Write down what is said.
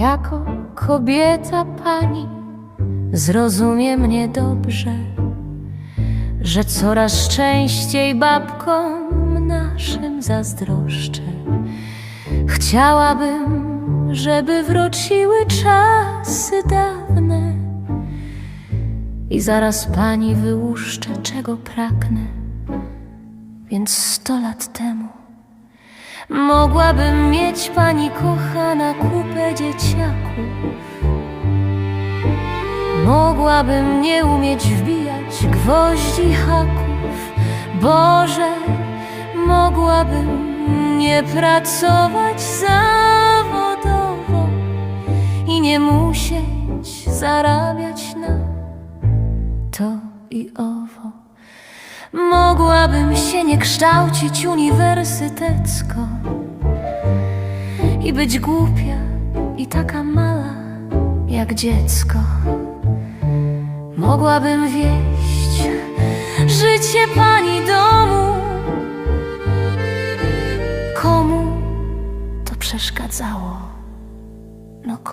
Jako kobieta pani zrozumie mnie dobrze, że coraz częściej babkom naszym zazdroszczę. Chciałabym, żeby wróciły czasy dawne i zaraz pani wyłuszczę, czego pragnę. Więc sto lat temu mogłabym mieć pani kochana kupę dzieciaków. Mogłabym nie umieć wbijać gwoździ haków. Boże, mogłabym nie pracować zawodowo i nie musieć zarabiać na to i owo. Mogłabym się nie kształcić uniwersytecko i być głupia i taka mała jak dziecko. Mogłabym wieść życie pani domu. Komu to przeszkadzało? No